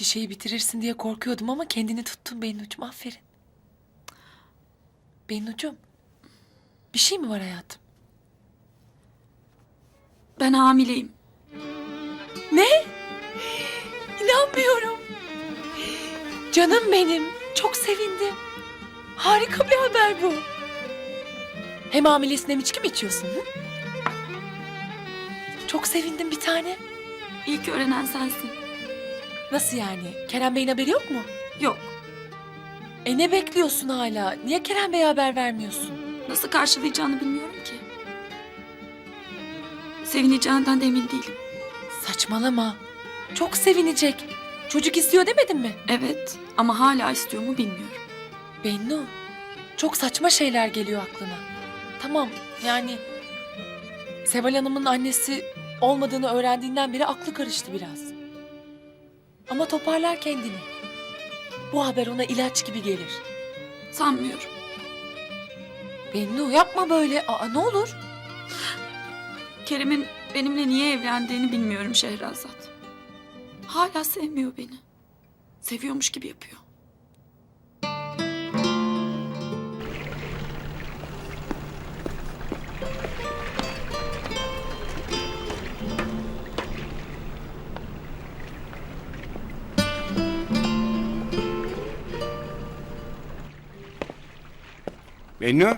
Şişeyi bitirirsin diye korkuyordum ama kendini tuttun Bennucuğum aferin. Bennucuğum bir şey mi var hayatım? Ben hamileyim. Ne? İnanmıyorum. Canım benim. Çok sevindim. Harika bir haber bu. Hem hamilesine hem içki mi içiyorsun? Hı? Çok sevindim bir tane. İlk öğrenen sensin. Nasıl yani? Kerem Bey'in haberi yok mu? Yok. E ne bekliyorsun hala? Niye Kerem Bey'e haber vermiyorsun? Nasıl karşılayacağını bilmiyorum ki. Sevineceğinden de emin değilim. Saçmalama. Çok sevinecek. Çocuk istiyor demedin mi? Evet ama hala istiyor mu bilmiyorum. Bennu, çok saçma şeyler geliyor aklına. Tamam, yani Seval Hanım'ın annesi olmadığını öğrendiğinden beri aklı karıştı biraz. Ama toparlar kendini. Bu haber ona ilaç gibi gelir. Sanmıyorum. Bennu yapma böyle. Aa ne olur? Kerem'in benimle niye evlendiğini bilmiyorum Şehrazat. Hala sevmiyor beni. Seviyormuş gibi yapıyor. Bennu?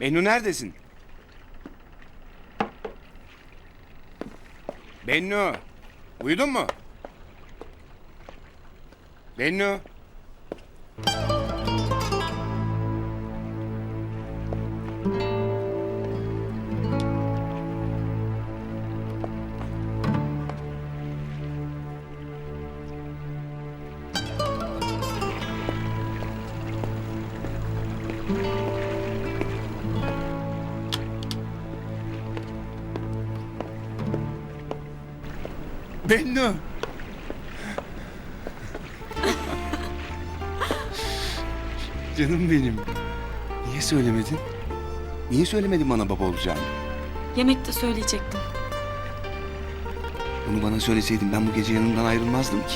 Bennu neredesin? Bennu, uyudun mu? Bennu? Bennu! Canım benim. Niye söylemedin? Niye söylemedin bana baba olacağını? Yemekte söyleyecektim. Bunu bana söyleseydin ben bu gece yanından ayrılmazdım ki.